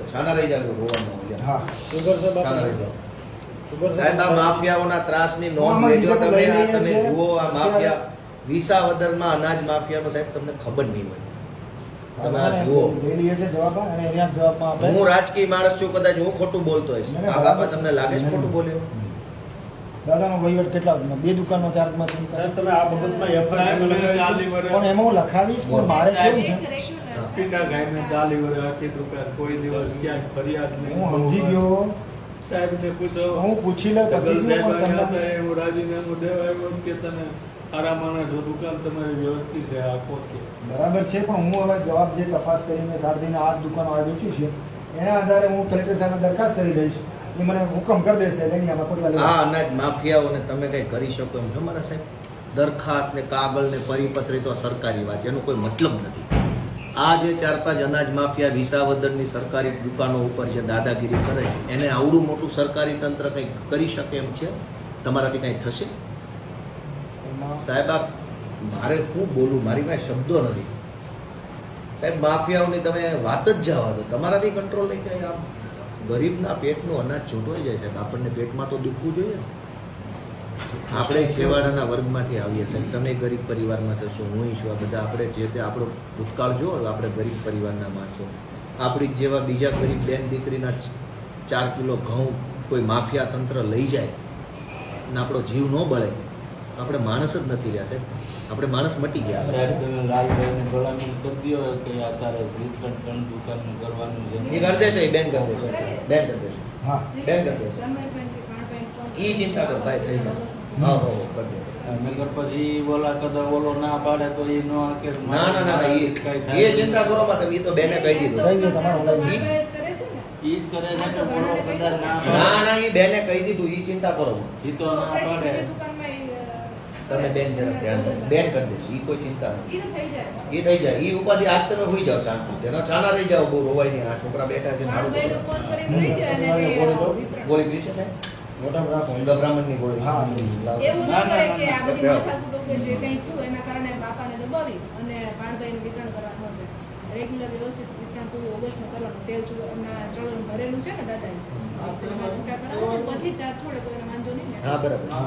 છાના રહી રોવાનું હોય. હા. સુગર છે છાના રહી જાવ. સાહેબ આ માફિયાઓના ત્રાસની હું નોંધ લેજો તમે આ તમે જુઓ આ માફિયા. વિસાવદરમાં અનાજ માફિયાનો સાહેબ તમને ખબર નહીં હોય. તમે આ જુઓ. લઈ લઈએ છે જવાબ અને એના જવાબમાં આપણે હું રાજકીય માણસ છું કદાચ હું ખોટું બોલતો હોય આ બાબા તમને લાગે છે ખોટું બોલ્યો? દાદાનો વહીવટ કેટલા બે દુકાનનો ચાર્જમાં છે. તમે આ બાબતમાં એફઆઈઆર? પણ એમાં હું લખાવીશ પણ મારે કેવું છે? પીટા ગાયને ચાલી વર્ષ આખી દુકાન કોઈ દિવસ ક્યાંક ફરિયાદ નહીં. હું સમજી ગયો. સાહેબ ને પૂછો હું પૂછી લઉં એવું રાજીનામું દેવા આવ્યો કે તમે સારા માણસ દુકાન તમારી વ્યવસ્થિત છે આ પોતે બરાબર છે પણ હું હવે જવાબ જે તપાસ કરીને કાઢીને આ દુકાનો આ વેચ્યું છે એના આધારે હું કલેક્ટર સાહેબને દરખાસ્ત કરી દઈશ. એ મને હુકમ કરી દેશે એટલે એની આમાં પગલાં હા અનાજ માફિયાઓને તમે કંઈ કરી શકો એમ છો? મારા સાહેબ દરખાસ્ત ને કાગળ ને પરિપત્ર સરકારી વાત એનો કોઈ મતલબ નથી. આ જે ચાર પાંચ અનાજ માફિયા વિસાવદરની સરકારી દુકાનો ઉપર જે દાદાગીરી કરે એને આવડું મોટું સરકારી તંત્ર કંઈક કરી શકે એમ છે? તમારાથી કંઈ થશે? સાહેબ આ મારે શું બોલું? મારી પાસે શબ્દો નથી. સાહેબ માફિયાઓની તમે વાત જ જવા દો. તમારાથી કંટ્રોલ નહીં થાય આમ. ગરીબના પેટનું અનાજ છૂટવાઈ જાય છે આપણને પેટમાં તો દુખવું જોઈએ. આપણે છેવાડાના વર્ગમાંથી આવીએ છીએ. તમે ગરીબ પરિવારમાં થશો, હું છું, આ બધા આપણે જે તે આપણો ભૂતકાળ જોવો આપણે ગરીબ પરિવારના માણસો. આપણી જેવા બીજા ગરીબ બેન દીકરીના ચાર કિલો ઘઉં કોઈ માફિયા તંત્ર લઈ જાય, ને આપણો જીવ ન બળે આપણે માણસ જ નથી રહ્યા છે આપણે માણસ મટી ગયા સાહેબ તમે લાલભાઈને ભલામણ કરી દો કે અત્યારે વિતરણ ત્રણ દુકાનનું કરવાનું છે. એ કરી દેશે એ બેન કરી દેશે. બેન કરી દેશે. હા. બેન કરી દેશે. ઈ ચિંતા કર ભાઈ થઈ જાય. હા હો હો, કરી દેશે. નગર પછી ઓલા કદાચ ઓલો ના પાડે તો એ નો આકે ના ના ના ના, એ એ ચિંતા કરો માં તમે એ તો બેને કહી દીધું. કહી દો તમારે ઈ જ કરે છે કે ના ના ના એ બેને કહી દીધું એ ચિંતા કરો. જીતો ના પાડે. તમે બેન જરા ધ્યાન બેન કરી દેશો એ કોઈ ચિંતા નથી. એ થઈ જાય. એ ઉપાધિ આજ તમે હોઈ જાઓ શાંતિ છે. છાના રહી જાઓ બહુ રોવાય નહીં આ છોકરા બેઠા છે નાડું કોઈ પી છે સાહેબ? મોટા રાખો ઊંડા બ્રાહ્મણની ગોળી. હા. એવું ન ના, ના, કરે કે આ બધી માથાકૂટો કે જે કંઈ થયું એના કારણે બાપાને દબાવી અને ભાણભાઈનું વિતરણ કરવાનું છે રેગ્યુલર વ્યવસ્થિત વિતરણ પૂરું ઓગસ્ટમાં કરવાનું. તેલ ચૂ- એમના ચલણ ભરેલું છે ને દાદાએ. એમાં છૂટા કરાવો પછી ચાર છોડે તો એને વાંધો નહીં ને. હા બરાબર.